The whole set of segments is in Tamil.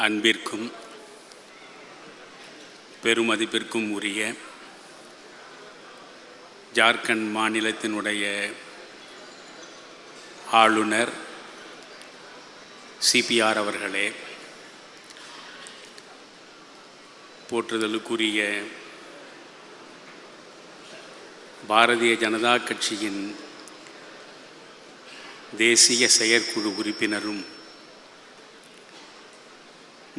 அன்பிற்கும் பெருமதிப்பிற்கும் உரிய ஜார்க்கண்ட் மாநிலத்தினுடைய ஆளுநர் சிபிஆர் அவர்களே போற்றுதலுக்குரிய பாரதிய ஜனதா கட்சியின் தேசிய செயற்குழு உறுப்பினரும்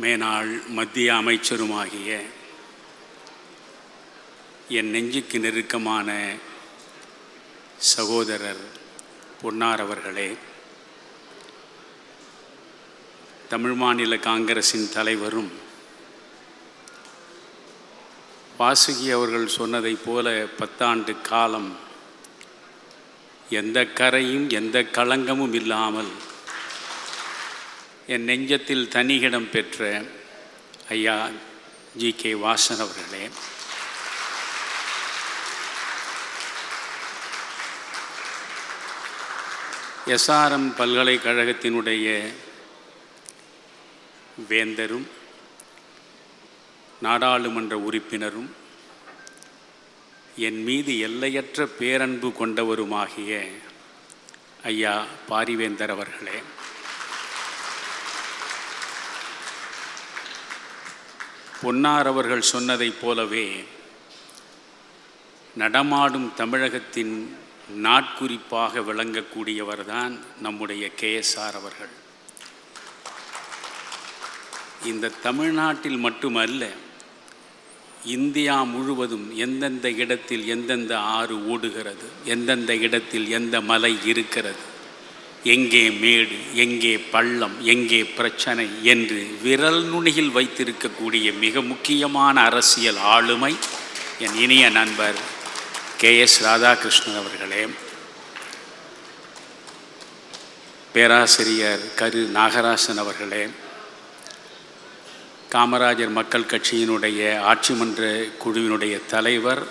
மேனாள் மத்திய அமைச்சருமாகிய என் நெஞ்சுக்கு நெருக்கமான சகோதரர் பொன்னார் அவர்களே தமிழ் மாநில காங்கிரசின் தலைவரும் வாசுகி அவர்கள் சொன்னதைப் போல பத்தாண்டு காலம் எந்த கரையும் எந்த களங்கமும் இல்லாமல் என் நெஞ்சத்தில் தனிகிடம் பெற்ற ஐயா ஜி கே வாசன் அவர்களே. எஸ்ஆர்எம் பல்கலைக்கழகத்தினுடைய வேந்தரும் நாடாளுமன்ற உறுப்பினரும் என் மீது எல்லையற்ற பேரன்பு கொண்டவருமாகிய ஐயா பாரிவேந்தர் அவர்களே. பொன்னார் அவர்கள் சொன்னதைப் போலவே நடமாடும் தமிழகத்தின் நாட்குறிப்பாக விளங்கக்கூடியவர்தான் நம்முடைய கேஎஸ்ஆர் அவர்கள். இந்த தமிழ்நாட்டில் மட்டுமல்ல இந்தியா முழுவதும் எந்தெந்த இடத்தில் எந்தெந்த ஆறு ஓடுகிறது எந்தெந்த இடத்தில் எந்த மலை இருக்கிறது எங்கே மேடு எங்கே பள்ளம் எங்கே பிரச்சனை என்று விரல் நுனியில் வைத்திருக்கக்கூடிய மிக முக்கியமான அரசியல் ஆளுமை என் இனிய நண்பர் கே எஸ் ராதாகிருஷ்ணன் அவர்களே. பேராசிரியர் கரு நாகராசன் அவர்களே. காமராஜர் மக்கள் கட்சியினுடைய ஆட்சி மன்ற குழுவினுடைய தலைவர்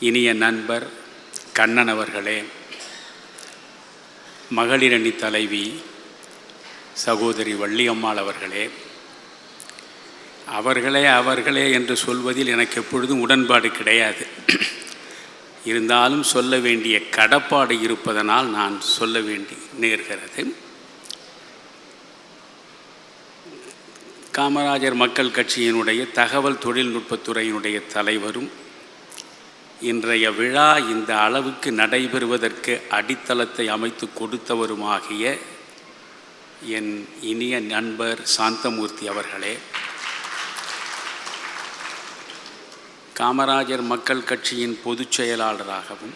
இனிய நண்பர் கண்ணன் அவர்களே. மகளிரணி தலைவி சகோதரி வள்ளியம்மாள் அவர்களே அவர்களே அவர்களே என்று சொல்வதில் எனக்கு எப்பொழுதும் உடன்பாடு கிடையாது. இருந்தாலும் சொல்ல வேண்டிய கடப்பாடு இருப்பதனால் நான் சொல்ல வேண்டி நேர்கிறது. காமராஜர் மக்கள் கட்சியினுடைய தகவல் தொழில்நுட்பத்துறையினுடைய தலைவரும் இன்றைய விழா இந்த அளவுக்கு நடைபெறுவதற்கு அடித்தளத்தை அமைத்து கொடுத்தவருமாகிய என் இனிய நண்பர் சாந்தமூர்த்தி அவர்களே. காமராஜர் மக்கள் கட்சியின் பொதுச் செயலாளராகவும்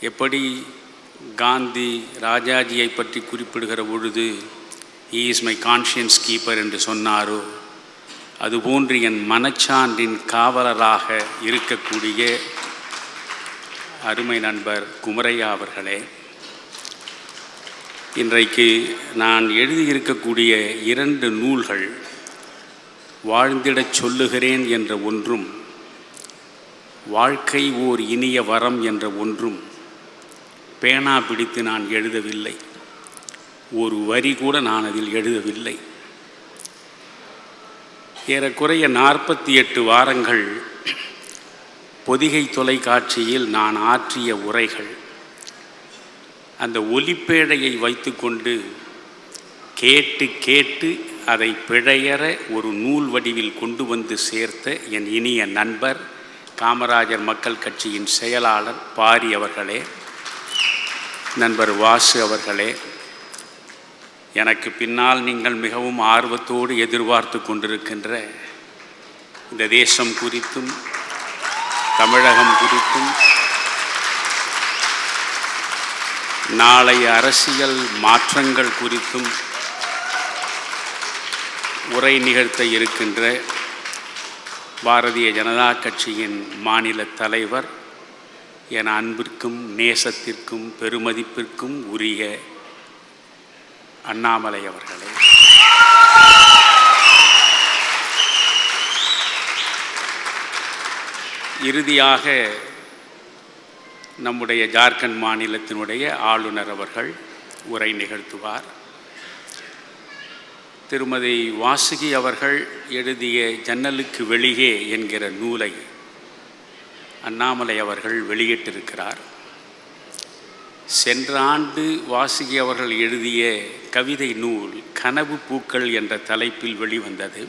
எப்படி காந்தி ராஜாஜியை பற்றி குறிப்பிடுகிற பொழுது இஸ் மை கான்ஷியன்ஸ் கீப்பர் என்று சொன்னாரோ அதுபோன்று என் மனச்சான்றின் காவலராக இருக்கக்கூடிய அருமை நண்பர் குமரையா அவர்களே இன்றைக்கு நான் எழுதியிருக்கக்கூடிய இரண்டு நூல்கள் வாழ்ந்திடச் சொல்லுகிறேன் என்ற ஒன்றும் வாழ்க்கை ஓர் இனிய வரம் என்ற ஒன்றும் பேனா பிடித்து நான் எழுதவில்லை. ஒரு வரி கூட நான் அதில் எழுதவில்லை. ஏறக்குறைய நாற்பத்தி எட்டு வாரங்கள் பொதிகை தொலைக்காட்சியில் நான் ஆற்றிய உரைகள். அந்த ஒலிப்பேழையை வைத்துக்கொண்டு கேட்டு கேட்டு அதை பிழையற ஒரு நூல் வடிவில் கொண்டு வந்து சேர்த்த என் இனிய நண்பர் காமராஜர் மக்கள் கட்சியின் செயலாளர் பாரி அவர்களே நண்பர் வாசு அவர்களே எனக்கு பின்னால் நீங்கள் மிகவும் ஆர்வத்தோடு எதிர்பார்த்து கொண்டிருக்கின்ற இந்த தேசம் குறித்தும் தமிழகம் குறித்தும் நாளை அரசியல் மாற்றங்கள் குறித்தும் உரை நிகழ்த்த இருக்கின்ற பாரதிய ஜனதா கட்சியின் மாநில தலைவர் என் அன்பிற்கும் நேசத்திற்கும் பெருமதிப்பிற்கும் உரிய அண்ணாமலை அவர்களே. இறுதியாக நம்முடைய ஜார்க்கண்ட் மாநிலத்தினுடைய ஆளுநர் அவர்கள் உரை நிகழ்த்துவார். திருமதி வாசுகி அவர்கள் எழுதிய ஜன்னலுக்கு வெளியே என்கிற நூலை அண்ணாமலை அவர்கள் வெளியிட்டிருக்கிறார். சென்ற ஆண்டு வாசுகி அவர்கள் எழுதிய கவிதை நூல் கனவு பூக்கள் என்ற தலைப்பில் வெளிவந்தது.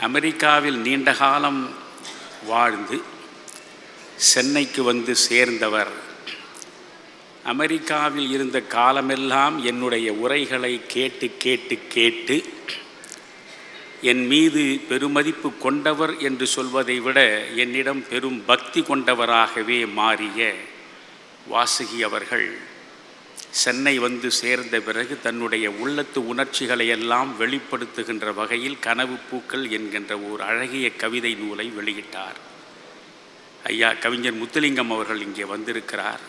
அமெரிக்காவில் நீண்ட காலம் வாழ்ந்து சென்னைக்கு வந்து சேர்ந்தவர். அமெரிக்காவில் இருந்த காலமெல்லாம் என்னுடைய உரைகளை கேட்டு கேட்டு கேட்டு என் மீது பெருமதிப்பு கொண்டவர் என்று சொல்வதை விட என்னிடம் பெரும் பக்தி கொண்டவராகவே மாறிய வாசுகி அவர்கள் சென்னை வந்து சேர்ந்த பிறகு தன்னுடைய உள்ளத்து உணர்ச்சிகளை எல்லாம் வெளிப்படுத்துகின்ற வகையில் கனவு பூக்கள் என்கின்ற ஒரு அழகிய கவிதை நூலை வெளியிட்டார். ஐயா கவிஞர் முத்துலிங்கம் அவர்கள் இங்கே வந்திருக்கிறார்.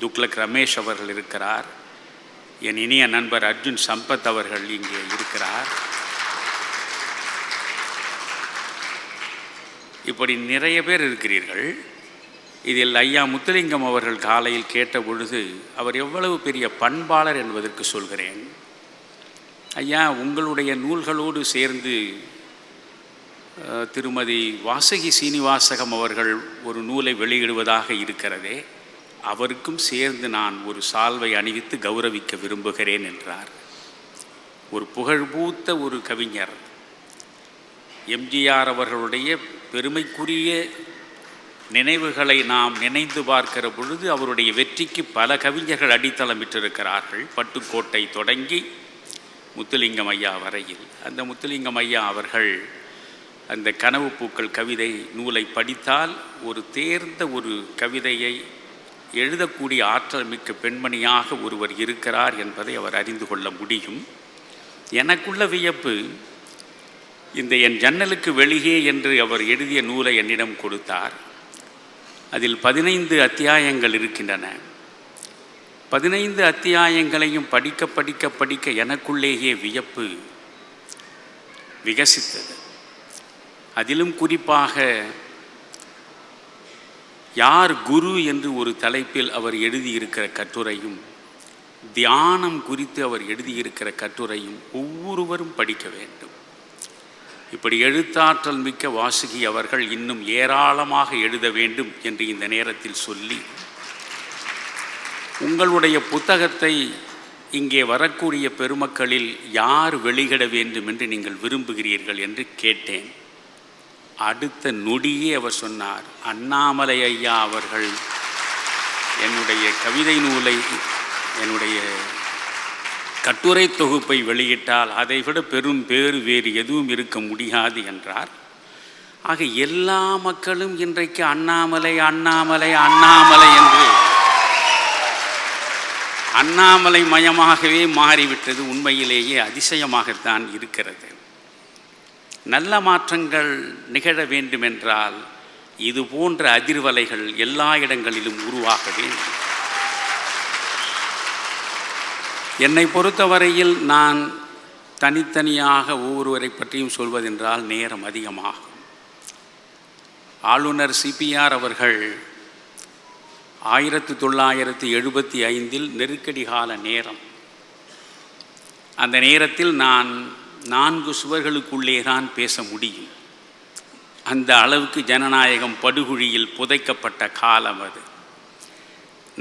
துக்லக் ரமேஷ் அவர்கள் இருக்கிறார். என் இனிய நண்பர் அர்ஜுன் சம்பத் அவர்கள் இங்கே இருக்கிறார். இப்படி நிறைய பேர் இருக்கிறீர்கள். இதில் ஐயா முத்துலிங்கம் அவர்கள் காலையில் கேட்ட பொழுது அவர் எவ்வளவு பெரிய பண்பாளர் என்பதற்கு சொல்கிறேன். ஐயா உங்களுடைய நூல்களோடு சேர்ந்து திருமதி வாசகி சீனிவாசகம் அவர்கள் ஒரு நூலை வெளியிடுவதாக இருக்கிறதே அவருக்கும் சேர்ந்து நான் ஒரு சால்வை அணிவித்து கௌரவிக்க விரும்புகிறேன் என்றார். ஒரு புகழ்பூத்த ஒரு கவிஞர் எம்ஜிஆர் அவர்களுடைய பெருமைக்குரிய நினைவுகளை நாம் நினைந்து பார்க்கிற பொழுது அவருடைய வெற்றிக்கு பல கவிஞர்கள் அடித்தளமிட்டிருக்கிறார்கள். பட்டுக்கோட்டை தொடங்கி முத்துலிங்கம் ஐயா வரையில். அந்த முத்துலிங்கம் ஐயா அவர்கள் அந்த கனவு பூக்கள் கவிதை நூலை படித்தால் ஒரு தேர்ந்த ஒரு கவிதையை எழுதக்கூடிய ஆற்றல் மிக்க பெண்மணியாக ஒருவர் இருக்கிறார் என்பதை அவர் அறிந்து கொள்ள முடியும். எனக்குள்ள வியப்பு இந்த என் ஜன்னலுக்கு வெளியே என்று அவர் எழுதிய நூலை என்னிடம் கொடுத்தார். அதில் பதினைந்து அத்தியாயங்கள் இருக்கின்றன. பதினைந்து அத்தியாயங்களையும் படிக்க படிக்க படிக்க எனக்குள்ளேயே வியப்பு விகசித்தது. அதிலும் குறிப்பாக யார் குரு என்று ஒரு தலைப்பில் அவர் எழுதியிருக்கிற கட்டுரையும் தியானம் குறித்து அவர் எழுதியிருக்கிற கட்டுரையும் ஒவ்வொருவரும் படிக்க வேண்டும். இப்படி எழுத்தாற்றல் மிக்க வாசுகி அவர்கள் இன்னும் ஏராளமாக எழுத வேண்டும் என்று இந்த நேரத்தில் சொல்லி உங்களுடைய புத்தகத்தை இங்கே வரக்கூடிய பெருமக்களில் யார் வெளியிட வேண்டும் என்று நீங்கள் விரும்புகிறீர்கள் என்று கேட்டேன். அடுத்த நொடியே அவர் சொன்னார் அண்ணாமலை ஐயா அவர்கள் என்னுடைய கவிதை நூலை என்னுடைய கட்டுரை தொகுப்பை வெளியிட்டால் அதைவிட பெரும் பேறு வேறு எதுவும் இருக்க முடியாது என்றார். ஆக எல்லா மக்களும் இன்றைக்கு அண்ணாமலை அண்ணாமலை அண்ணாமலை என்று அண்ணாமலை மயமாகவே மாறிவிட்டது உண்மையிலேயே அதிசயமாகத்தான் இருக்கிறது. நல்ல மாற்றங்கள் நிகழ வேண்டுமென்றால் இது போன்ற அதிர்வலைகள் எல்லா இடங்களிலும் உருவாக வேண்டும் என்னை பொறுத்தவரையில் நான் தனித்தனியாக ஒவ்வொருவரை பற்றியும் சொல்வதென்றால் நேரம் அதிகமாகும். ஆளுநர் சிபிஆர் அவர்கள் ஆயிரத்து தொள்ளாயிரத்து எழுபத்தி ஐந்தில் நெருக்கடி கால நேரம். அந்த நேரத்தில் நான் நான்கு சுவர்களுக்குள்ளே தான் பேச முடியும். அந்த அளவுக்கு ஜனநாயகம் படுகுழியில் புதைக்கப்பட்ட காலம் அது.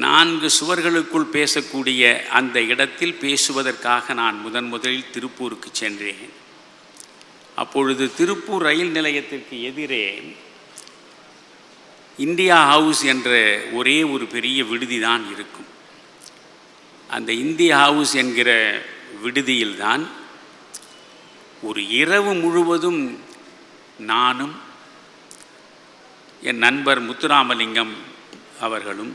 நான்கு சுவர்களுக்குள் பேசக்கூடிய அந்த இடத்தில் பேசுவதற்காக நான் முதன் முதலில் திருப்பூருக்கு சென்றேன். அப்பொழுது திருப்பூர் ரயில் நிலையத்திற்கு எதிரே இந்தியா ஹவுஸ் என்ற ஒரே ஒரு பெரிய விடுதி தான் இருக்கும். அந்த இந்தியா ஹவுஸ் என்கிற விடுதியில்தான் ஒரு இரவு முழுவதும் நானும் என் நண்பர் முத்துராமலிங்கம் அவர்களும்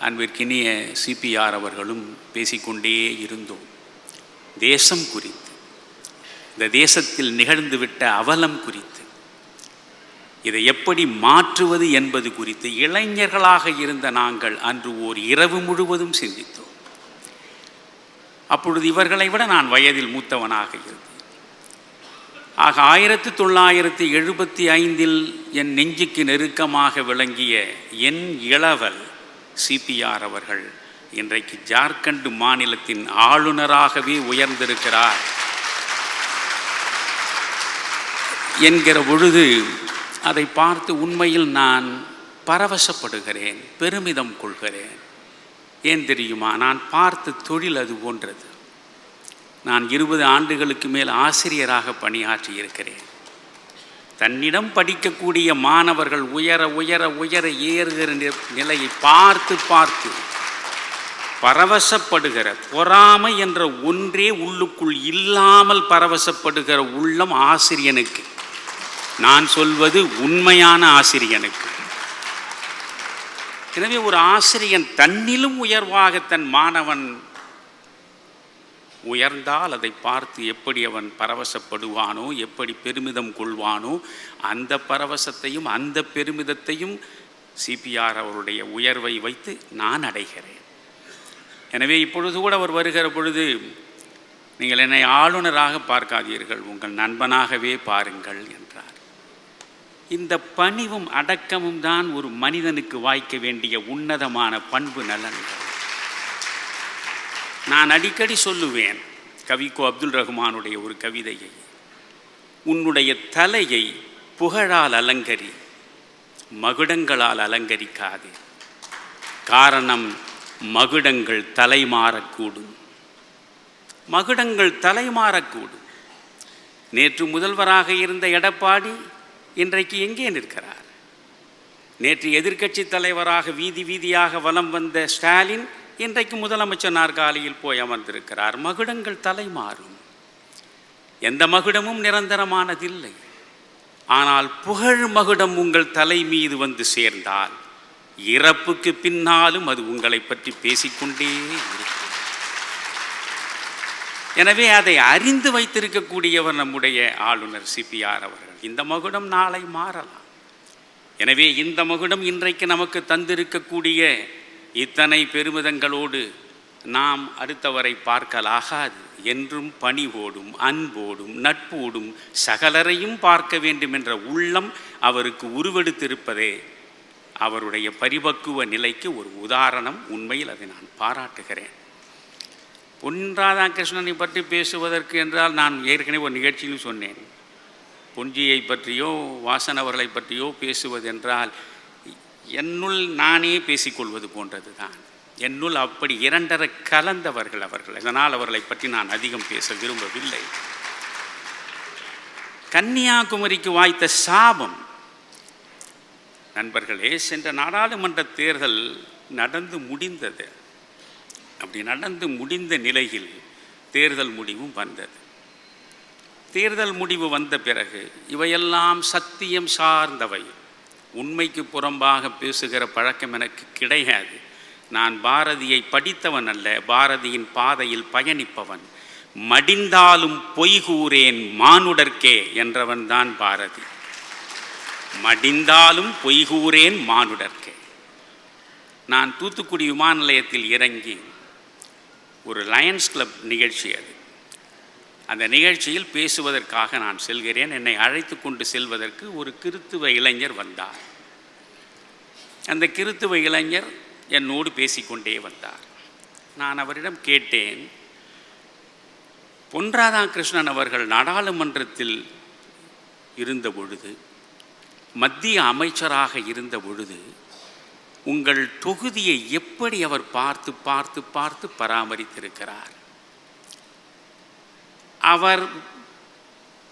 அன்பிற்கினிய சிபிஆர் அவர்களும் பேசிக்கொண்டே இருந்தோம். தேசம் குறித்து இந்த தேசத்தில் நிகழ்ந்துவிட்ட அவலம் குறித்து இதை எப்படி மாற்றுவது என்பது குறித்து இளைஞர்களாக இருந்த நாங்கள் அன்று ஓர் இரவு முழுவதும் சிந்தித்தோம். அப்பொழுது இவர்களை விட நான் வயதில் மூத்தவனாக இருந்தேன். ஆக ஆயிரத்தி தொள்ளாயிரத்தி எழுபத்தி ஐந்தில் என் நெஞ்சுக்கு நெருக்கமாக விளங்கிய என் இளவல் சிபிஆர் அவர்கள் இன்றைக்கு ஜார்க்கண்ட் மாநிலத்தின் ஆளுநராகவே உயர்ந்திருக்கிறார். என்கிற பொழுது அதை பார்த்து உண்மையில் நான் பரவசப்படுகிறேன் பெருமிதம் கொள்கிறேன். ஏன் தெரியுமா? நான் பார்த்த தொழில் அது போன்றது. நான் இருபது ஆண்டுகளுக்கு மேல் ஆசிரியராக பணியாற்றி இருக்கிறேன் தன்னிடம் படிக்கக்கூடிய மாணவர்கள் உயர உயர உயர ஏறுகிற நிலையை பார்த்து பார்த்து பரவசப்படுகிற பொறாமை என்ற ஒன்றே உள்ளுக்குள் இல்லாமல் பரவசப்படுகிற உள்ளம் ஆசிரியனுக்கு. நான் சொல்வது உண்மையான ஆசிரியனுக்கு. எனவே ஒரு ஆசிரியன் தன்னிலும் உயர்வாக தன் மாணவன் உயர்ந்தால் அதை பார்த்து எப்படி அவன் பரவசப்படுவானோ எப்படி பெருமிதம் கொள்வானோ அந்த பரவசத்தையும் அந்த பெருமிதத்தையும் சிபிஆர் அவருடைய உயர்வை வைத்து நான் அடைகிறேன். எனவே இப்பொழுது கூட அவர் வருகிற பொழுது நீங்கள் என்னை ஆளுநராக பார்க்காதீர்கள் உங்கள் நண்பனாகவே பாருங்கள் என்றார். இந்த பணிவும் அடக்கமும் தான் ஒரு மனிதனுக்கு வாய்க்க வேண்டிய உன்னதமான பண்பு நலன்கள். நான் அடிக்கடி சொல்லுவேன் கவிக்கோ அப்துல் ரஹ்மானுடைய ஒரு கவிதையை. உன்னுடைய தலையை புகழால் அலங்கரி மகுடங்களால் அலங்கரிக்காதே. காரணம் மகுடங்கள் தலை மாறக்கூடும் மகுடங்கள் தலை மாறக்கூடும் நேற்று முதல்வராக இருந்த எடப்பாடி இன்றைக்கு எங்கே நிற்கிறார்? நேற்று எதிர்க்கட்சி தலைவராக வீதி வீதியாக வலம் வந்த ஸ்டாலின் இன்றைக்கு முதலமைச்சர் நாற்காலியில் போய் அமர்ந்திருக்கிறார். மகுடங்கள் தலை மாறும் எந்த மகுடமும் நிரந்தரமானதில்லை. ஆனால் புகழ் மகுடம் உங்கள் தலை மீது வந்து சேர்ந்தால் இறப்புக்கு பின்னாலும் அது உங்களை பற்றி பேசிக்கொண்டே இருக்கும். எனவே அதை அறிந்து வைத்திருக்கக்கூடியவர் நம்முடைய ஆளுநர் சிபிஆர் அவர்கள். இந்த மகுடம் நாளை மாறலாம். எனவே இந்த மகுடம் இன்றைக்கு நமக்கு தந்திருக்கக்கூடிய இத்தனை பெருமிதங்களோடு நாம் அடுத்தவரை பார்க்கலாகாது. என்றும் பணிவோடும் அன்போடும் நட்போடும் சகலரையும் பார்க்க வேண்டும் என்ற உள்ளம் அவருக்கு உருவெடுத்திருப்பதே அவருடைய பரிபக்குவ நிலைக்கு ஒரு உதாரணம். உண்மையில் அதை நான் பாராட்டுகிறேன். பொன் ராதாகிருஷ்ணனை பற்றி பேசுவதற்கு என்றால் நான் ஏற்கனவே ஒரு நிகழ்ச்சியிலும் சொன்னேன். பொன்ஜியை பற்றியோ வாசன் அவர்களை பற்றியோ பேசுவதென்றால் என்னுள் நானே பேசிக்கொள்வது போன்றது தான் என்னுள் அப்படி இரண்டரை கலந்தவர்கள் அவர்கள். இதனால் அவர்களை பற்றி நான் அதிகம் பேச விரும்பவில்லை. கன்னியாகுமரிக்கு வாய்த்த சாபம். நண்பர்களே சென்ற நாடாளுமன்ற தேர்தல் நடந்து முடிந்தது. அப்படி நடந்து முடிந்த நிலையில் தேர்தல் முடிவும் வந்தது. தேர்தல் முடிவு வந்த பிறகு இவையெல்லாம் சத்தியம் சார்ந்தவை. உண்மைக்கு புறம்பாக பேசுகிற பழக்கம் எனக்கு கிடையாது. நான் பாரதியை படித்தவன் அல்ல பாரதியின் பாதையில் பயணிப்பவன். மடிந்தாலும் பொய் கூறேன் மானுடர்க்கே என்றவன் தான் பாரதி. மடிந்தாலும் பொய் கூறேன் மானுடர்க்கே. நான் தூத்துக்குடி விமான நிலையத்தில் இறங்கி ஒரு லயன்ஸ் கிளப் நிகழ்ச்சி அது. அந்த நிகழ்ச்சியில் பேசுவதற்காக நான் செல்கிறேன். என்னை அழைத்து கொண்டு செல்வதற்கு ஒரு கிறித்துவ இளைஞர் வந்தார். அந்த கிறித்துவ இளைஞர் என்னோடு பேசிக்கொண்டே வந்தார். நான் அவரிடம் கேட்டேன் பொன் ராதாகிருஷ்ணன் அவர்கள் நாடாளுமன்றத்தில் இருந்த பொழுது மத்திய அமைச்சராக இருந்த பொழுது உங்கள் தொகுதியை எப்படி அவர் பார்த்து பார்த்து பார்த்து பராமரித்திருக்கிறார்? அவர்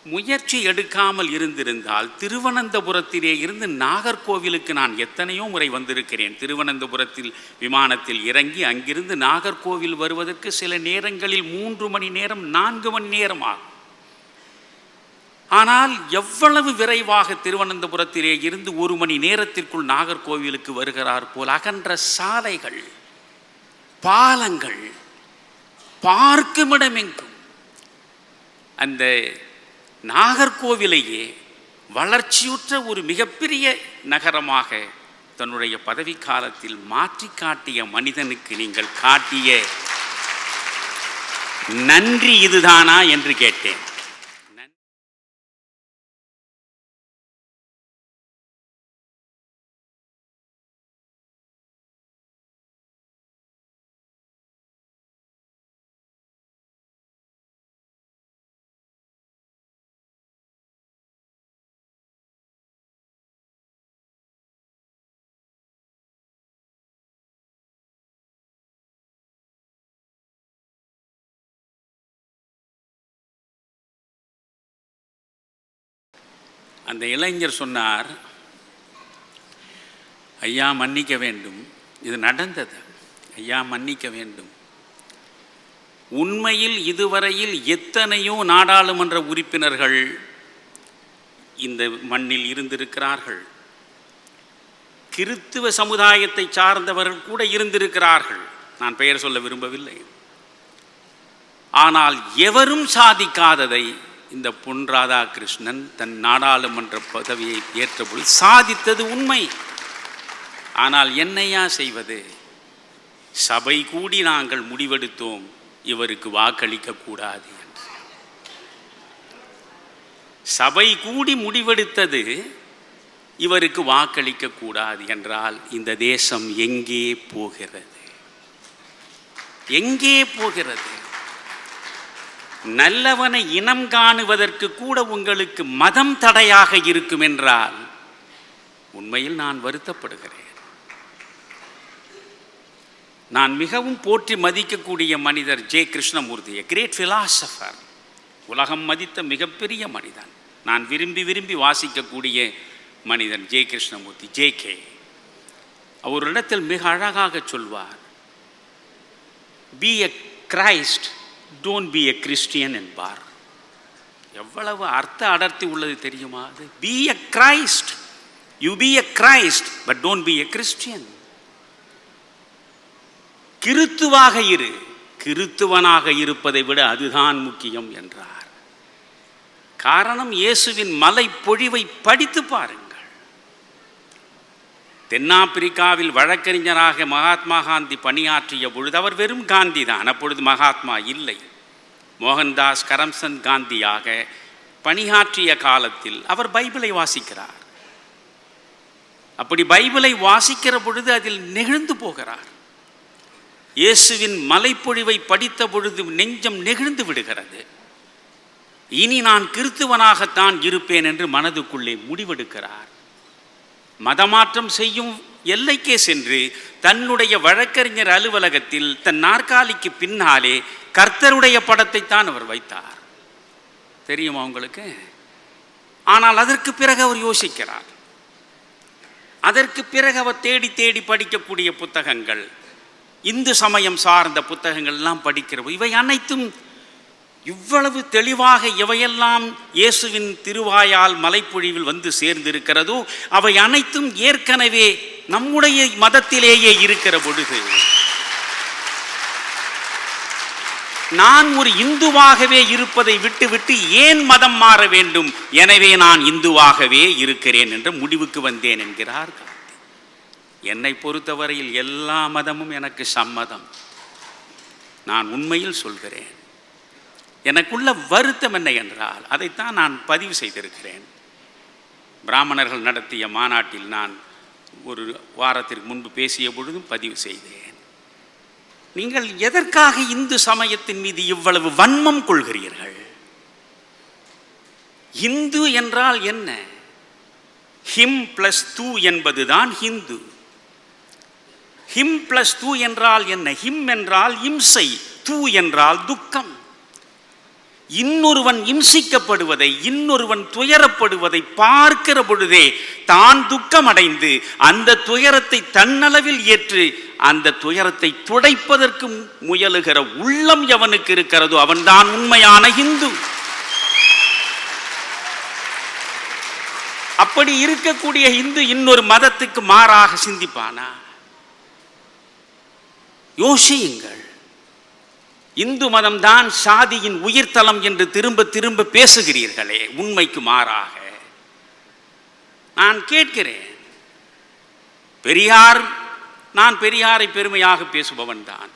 முயற்சி எடுக்காமல் இருந்திருந்தால் திருவனந்தபுரத்திலே இருந்து நாகர்கோவிலுக்கு நான் எத்தனையோ முறை வந்திருக்கிறேன். திருவனந்தபுரத்தில் விமானத்தில் இறங்கி அங்கிருந்து நாகர்கோவில் வருவதற்கு சில நேரங்களில் மூன்று மணி நேரம் நான்கு மணி நேரம் ஆகும். ஆனால் எவ்வளவு விரைவாக திருவனந்தபுரத்திலே இருந்து ஒரு மணி நேரத்திற்குள் நாகர்கோவிலுக்கு வருகிறார் போல் அகன்ற சாலைகள் பாலங்கள் பார்க்குமிடமெங்கும். அந்த நாகர்கோவிலையே வளர்ச்சியுற்ற ஒரு மிகப்பெரிய நகரமாக தன்னுடைய பதவி காலத்தில் மாற்றி காட்டிய மனிதனுக்கு நீங்கள் காட்டிய நன்றி இதுதானா என்று கேட்டேன். அந்த இளைஞர் சொன்னார் ஐயா மன்னிக்க வேண்டும். இது நடந்தது. ஐயா மன்னிக்க வேண்டும். உண்மையில் இதுவரையில் எத்தனையோ நாடாளுமன்ற உறுப்பினர்கள் இந்த மண்ணில் இருந்திருக்கிறார்கள். கிறித்துவ சமுதாயத்தை சார்ந்தவர்கள் கூட இருந்திருக்கிறார்கள். நான் பெயர் சொல்ல விரும்பவில்லை. ஆனால் எவரும் சாதிக்காததை இந்த பொன் ராதாகிருஷ்ணன் தன் நாடாளுமன்ற பதவியை ஏற்றபொழுது சாதித்தது உண்மை. ஆனால் என்னையா செய்வது? சபை கூடி நாங்கள் முடிவெடுத்தோம் இவருக்கு வாக்களிக்க கூடாது என்று. சபை கூடி முடிவெடுத்தது இவருக்கு வாக்களிக்க கூடாது என்றால் இந்த தேசம் எங்கே போகிறது? எங்கே போகிறது? நல்லவனை இனம் காணுவதற்கு கூட உங்களுக்கு மதம் தடையாக இருக்கும் என்றால் உண்மையில் நான் வருத்தப்படுகிறேன். நான் மிகவும் போற்றி மதிக்கக்கூடிய மனிதர் ஜே கிருஷ்ணமூர்த்தி கிரேட் ஃபிலாசபர் உலகம் மதித்த மிகப்பெரிய மனிதன். நான் விரும்பி விரும்பி வாசிக்கக்கூடிய மனிதன் ஜே கிருஷ்ணமூர்த்தி ஜே கே. அவரிடத்தில் மிக அழகாக சொல்வார் be a Christ don't be a Christian என்பார் எவ்வளவு அர்த்த அடர்த்தி உள்ளது தெரியுமா? அது be a Christ you be a Christ but don't be a Christian கிறித்துவாக இரு. கிறித்துவனாக இருப்பதை விட அதுதான் முக்கியம் என்றார். காரணம் இயேசுவின் மலை பொழிவை படித்து பாருங்கள். தென்னாப்பிரிக்காவில் வழக்கறிஞராக மகாத்மா காந்தி பணியாற்றிய பொழுது அவர் வெறும் காந்தி தான். அப்பொழுது மகாத்மா இல்லை. மோகன்தாஸ் கரம்சந்த் காந்தியாக பணியாற்றிய காலத்தில் அவர் பைபிளை வாசிக்கிறார். அப்படி பைபிளை வாசிக்கிற பொழுது அதில் நெகிழ்ந்து போகிறார். இயேசுவின் மலைப்பொழிவை படித்த பொழுது நெஞ்சம் நெகிழ்ந்து விடுகிறது. இனி நான் கிறித்துவனாகத்தான் இருப்பேன் என்று மனதுக்குள்ளே முடிவெடுக்கிறார். மதமாற்றம் செய்யும் எல்லைக்கே சென்று தன்னுடைய வழக்கறிஞர் அலுவலகத்தில் தன் நாற்காலிக்கு பின்னாலே கர்த்தருடைய படத்தை தான் அவர் வைத்தார். தெரியுமா உங்களுக்கு? ஆனால் அதற்கு பிறகு அவர் யோசிக்கிறார். அதற்கு பிறகு அவர் தேடி தேடி படிக்கக்கூடிய புத்தகங்கள் இந்து சமயம் சார்ந்த புத்தகங்கள் எல்லாம் படிக்கிறோம் இவை அனைத்தும் இவ்வளவு தெளிவாக எவையெல்லாம் இயேசுவின் திருவாயால் மலைப்பொழிவில் வந்து சேர்ந்திருக்கிறதோ அவை அனைத்தும் ஏற்கனவே நம்முடைய மதத்திலேயே இருக்கிற பொழுது. நான் ஒரு இந்துவாகவே இருப்பதை விட்டுவிட்டு ஏன் மதம் மாற வேண்டும்? எனவே நான் இந்துவாகவே இருக்கிறேன் என்ற முடிவுக்கு வந்தேன் என்கிறார் காந்தி. என்னை பொறுத்தவரையில் எல்லா மதமும் எனக்கு சம்மதம். நான் உண்மையில் சொல்கிறேன். எனக்குள்ள வருத்தம் என்ன என்றால் அதைத்தான் நான் பதிவு செய்திருக்கிறேன். பிராமணர்கள் நடத்திய மாநாட்டில் நான் ஒரு வாரத்திற்கு முன்பு பேசிய பொழுதும் பதிவு செய்தேன். நீங்கள் எதற்காக இந்து சமயத்தின் மீது இவ்வளவு வன்மம் கொள்கிறீர்கள்? இந்து என்றால் என்ன? ஹிம் பிளஸ் தூ என்பதுதான் ஹிந்து. ஹிம் பிளஸ் தூ என்றால் என்ன? ஹிம் என்றால் இம்சை தூ என்றால் துக்கம். இன்னொருவன் இம்சிக்கப்படுவதை இன்னொருவன் துயரப்படுவதை பார்க்கிற பொழுதே தான் துக்கமடைந்து அந்த துயரத்தை தன்னளவில் ஏற்று அந்த துயரத்தை துடைப்பதற்கு முயலுகிற உள்ளம் எவனுக்கு இருக்கிறதோ அவன்தான் உண்மையான இந்து அப்படி இருக்கக்கூடிய இந்து இன்னொரு மதத்துக்கு மாறாக சிந்திப்பானா? யோசியுங்கள். இந்து மதம்தான் சாதியின் உயிர்த்தலம் என்று திரும்ப திரும்ப பேசுகிறீர்களே உண்மைக்கு மாறாக. நான் கேட்கிறேன். பெரியார் நான் பெரியாரை பெருமையாக பேசுபவன் தான்.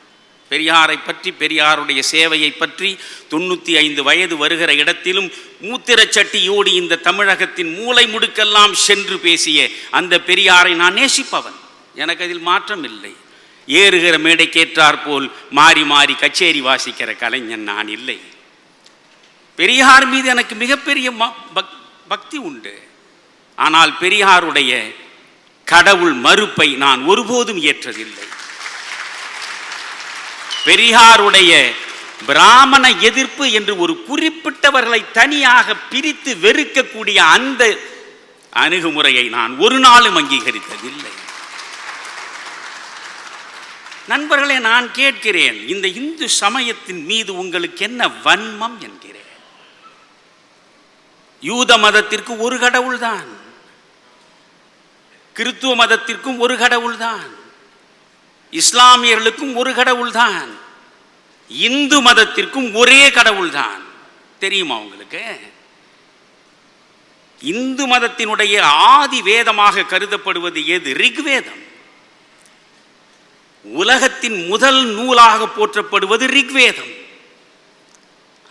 பெரியாரை பற்றி பெரியாருடைய சேவையை பற்றி தொண்ணூற்றி ஐந்து வயது வருகிற இடத்திலும் மூத்திரச்சட்டியோடு இந்த தமிழகத்தின் மூளை முடுக்கெல்லாம் சென்று பேசிய அந்த பெரியாரை நான் நேசிப்பவன். எனக்கு அதில் மாற்றம் இல்லை ஏறுகிற மேடைக்கேற்றார் போல் மாறி மாறி கச்சேரி வாசிக்கிற கலைஞன் நான் இல்லை. பெரியார் மீது எனக்கு மிகப்பெரிய ம- பக்- பக்தி உண்டு. ஆனால் பெரியாருடைய கடவுள் மறுப்பை நான் ஒருபோதும் ஏற்றதில்லை. பெரியாருடைய பிராமண எதிர்ப்பு என்று ஒரு குறிப்பிட்டவர்களை தனியாக பிரித்து வெறுக்கக்கூடிய அந்த அணுகுமுறையை நான் ஒரு நாளும் அங்கீகரித்ததில்லை. நண்பர்களே நான் கேட்கிறேன் இந்த இந்து சமயத்தின் மீது உங்களுக்கு என்ன வன்மம் என்கிறேன்? யூத மதத்திற்கு ஒரு கடவுள்தான் கிறித்துவ மதத்திற்கும் ஒரு கடவுள்தான் இஸ்லாமியர்களுக்கும் ஒரு கடவுள்தான் இந்து மதத்திற்கும் ஒரே கடவுள்தான் தெரியுமா உங்களுக்கு? இந்து மதத்தினுடைய ஆதி வேதமாக கருதப்படுவது எது? ரிக்வேதம். உலகத்தின் முதல் நூலாக போற்றப்படுவது ரிக்வேதம்.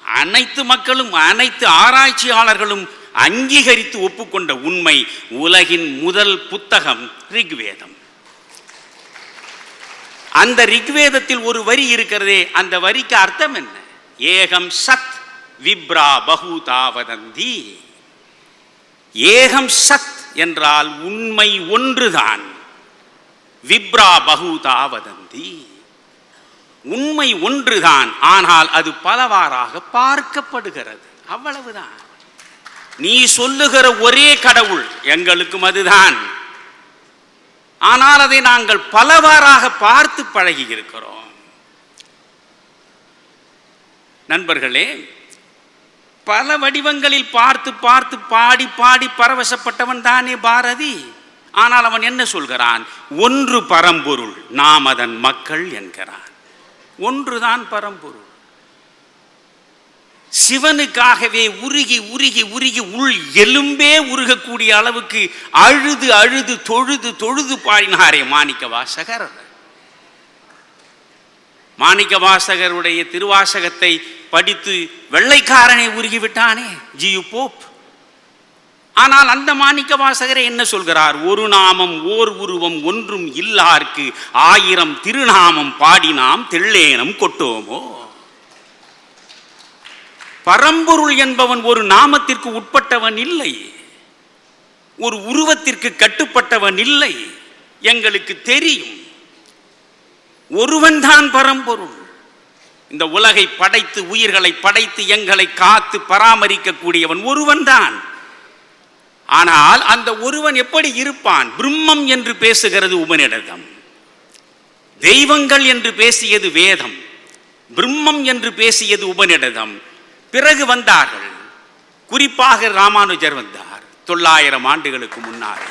அனைத்து மக்களும் அனைத்து ஆராய்ச்சியாளர்களும் அங்கீகரித்து ஒப்புக்கொண்ட உண்மை உலகின் முதல் புத்தகம் ரிக்வேதம். அந்த ரிக்வேதத்தில் ஒரு வரி இருக்கிறதே அந்த வரிக்கு அர்த்தம் என்ன? ஏகம் சத் விப்ரா பகுதா வதந்தி. ஏகம் சத் என்றால் உண்மை ஒன்றுதான். விப்ரா பகுதா வதந்தி. உண்மை ஒன்றுதான் ஆனால் அது பலவாறாக பார்க்கப்படுகிறது. அவ்வளவுதான். நீ சொல்லுகிற ஒரே கடவுள் எங்களுக்கும் அதுதான். ஆனால் அதை நாங்கள் பலவாறாக பார்த்து பழகி இருக்கிறோம் நண்பர்களே பல வடிவங்களில் பார்த்து பார்த்து பாடி பாடி பரவசப்பட்டவன் தானே பாரதி. ஆனால் அவன் என்ன சொல்கிறான்? ஒன்று பரம்பொருள் நாம் அதன் மக்கள் என்கிறான். ஒன்றுதான் பரம்பொருள். சிவனுக்காகவே உருகி உருகி உருகி உள் எலும்பே உருகக்கூடிய அளவுக்கு அழுது அழுது தொழுது தொழுது பாடினாரே மாணிக்க வாசகர். மாணிக்க வாசகருடைய திருவாசகத்தை படித்து வெள்ளைக்காரனை உருகிவிட்டானே ஜியு போப் ஆனால் அந்த மாணிக்க வாசகரை என்ன சொல்கிறார்? ஒரு நாமம் ஓர் உருவம் ஒன்றும் இல்லார்க்கு ஆயிரம் திருநாமம் பாடினாம் தெள்ளேனம் கொட்டோமோ பரம்பொருள் என்பவன் ஒரு நாமத்திற்கு உட்பட்டவன் இல்லை. ஒரு உருவத்திற்கு கட்டுப்பட்டவன் இல்லை. எங்களுக்கு தெரியும். ஒருவன்தான் பரம்பொருள். இந்த உலகை படைத்து உயிர்களை படைத்து எங்களை காத்து பராமரிக்கக்கூடியவன் ஒருவன்தான். ஆனால் அந்த ஒருவன் எப்படி இருப்பான்? பிரம்மம் என்று பேசுகிறது உபநிடதம். தெய்வங்கள் என்று பேசியது வேதம். பிரம்மம் என்று பேசியது உபநிடதம். பிறகு வந்தார்கள். குறிப்பாக ராமானுஜர் வந்தார் தொள்ளாயிரம் ஆண்டுகளுக்கு முன்னால்.